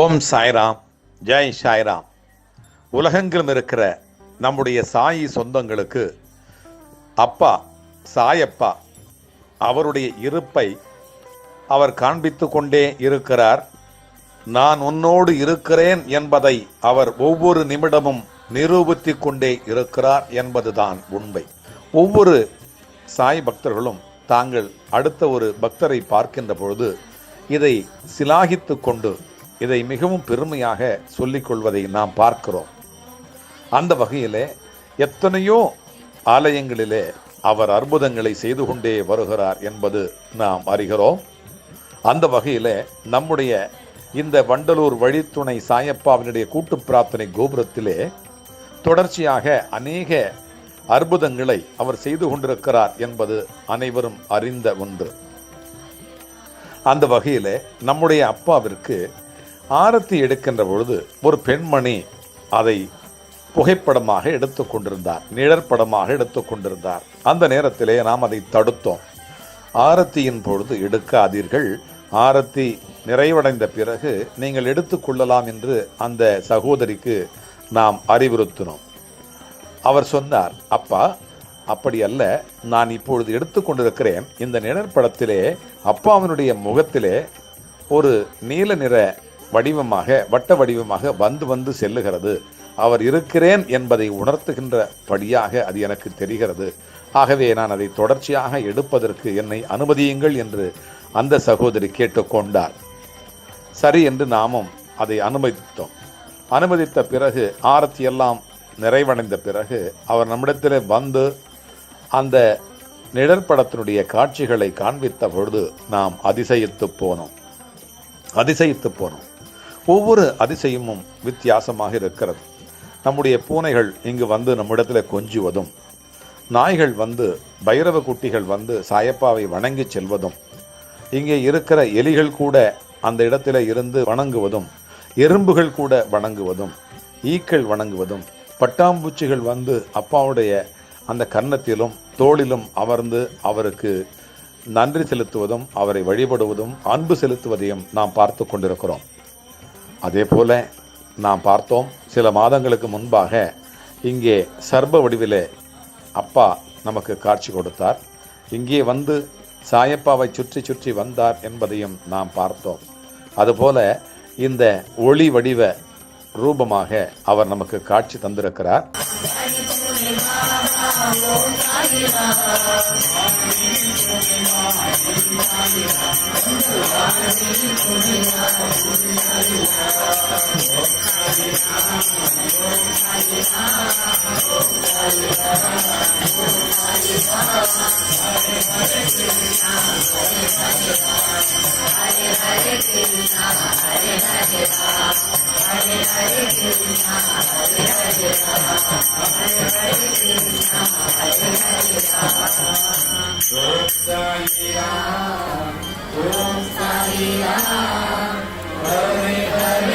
ஓம் சாய்ராம் ஜெய் சாய்ராம். உலகெங்கிலும் இருக்கிற நம்முடைய சாயி சொந்தங்களுக்கு அப்பா சாயப்பா அவருடைய இருப்பை அவர் காண்பித்து கொண்டே இருக்கிறார். நான் உன்னோடு இருக்கிறேன் என்பதை அவர் ஒவ்வொரு நிமிடமும் நிரூபித்து கொண்டே இருக்கிறார் என்பதுதான் உண்மை. ஒவ்வொரு சாய் பக்தர்களும் தாங்கள் அடுத்த ஒரு பக்தரை பார்க்கின்ற பொழுது இதை சிலாகித்து கொண்டு இதை மிகவும் பெருமையாக சொல்லிக் கொள்வதை நாம் பார்க்கிறோம். அந்த வகையிலே எத்தனையோ ஆலயங்களிலே அவர் அற்புதங்களை செய்து கொண்டே வருகிறார் என்பது நாம் அறிகிறோம். அந்த வகையிலே நம்முடைய இந்த வண்டலூர் வழித்துணை சாயப்பாவினுடைய கூட்டு பிரார்த்தனை கோபுரத்திலே தொடர்ச்சியாக அநேக அற்புதங்களை அவர் செய்து கொண்டிருக்கிறார் என்பது அனைவரும் அறிந்த ஒன்று. அந்த வகையிலே நம்முடைய அப்பாவிற்கு ஆரத்தி எடுக்கின்ற பொழுது ஒரு பெண்மணி அதை புகைப்படமாக எடுத்து கொண்டிருந்தார் நிழற்படமாக எடுத்து கொண்டிருந்தார். அந்த நேரத்திலே நாம் அதை தடுத்தோம். ஆரத்தியின் பொழுது எடுக்காதீர்கள். ஆரத்தி நிறைவடைந்த பிறகு நீங்கள் எடுத்துக்கொள்ளலாம் என்று அந்த சகோதரிக்கு நாம் அறிவுறுத்தினோம். அவர் சொன்னார் அப்பா அப்படி அல்ல. நான் இப்பொழுது எடுத்துக்கொண்டிருக்கிறேன் இந்த நிழற்படத்திலே அப்பாவினுடைய முகத்திலே ஒரு நீல நிற வடிவமாக வட்ட வடிவமாக வந்து வந்து செல்லுகிறது. அவர் இருக்கிறேன் என்பதை உணர்த்துகின்ற படியாக அது எனக்கு தெரிகிறது. ஆகவே நான் அதை தொடர்ச்சியாக எடுப்பதற்கு என்னை அனுமதியுங்கள் என்று அந்த சகோதரி கேட்டுக்கொண்டார். சரி என்று நாமும் அதை அனுமதித்தோம். அனுமதித்த பிறகு ஆரத்தி எல்லாம் நிறைவடைந்த பிறகு அவர் நம்மிடத்தில் வந்து அந்த நிழற்படத்தினுடைய காட்சிகளை காண்பித்த பொழுது நாம் அதிசயித்து போனோம். அதிசயித்து போனோம். ஒவ்வொரு அதிசயமும் வித்தியாசமாக இருக்கிறது. நம்முடைய பூனைகள் இங்கு வந்து நம்மிடத்தில் கொஞ்சுவதும் நாய்கள் வந்து பைரவ குட்டிகள் வந்து சாயப்பாவை வணங்கி செல்வதும் இங்கே இருக்கிற எலிகள் கூட அந்த இடத்துல இருந்து வணங்குவதும் எறும்புகள் கூட வணங்குவதும் ஈக்கள் வணங்குவதும் பட்டாம்பூச்சிகள் வந்து அப்பாவுடைய அந்த கன்னத்திலும் தோளிலும் அமர்ந்து அவருக்கு நன்றி செலுத்துவதும் அவரை வழிபடுவதும் அன்பு செலுத்துவதையும் நாம் பார்த்து கொண்டிருக்கிறோம். அதே போல நாம் பார்த்தோம் சில மாதங்களுக்கு முன்பாக இங்கே சர்ப வடிவிலே அப்பா நமக்கு காட்சி கொடுத்தார். இங்கே வந்து சாயப்பாவை சுற்றி சுற்றி வந்தார் என்பதையும் நாம் பார்த்தோம். அதுபோல இந்த ஒளி வடிவ ரூபமாக அவர் நமக்கு காட்சி தந்திருக்கிறார். Hare Hare Krishna, Hare Hare Krishna, Hare Hare Ram, Om Sai Ram, Hare.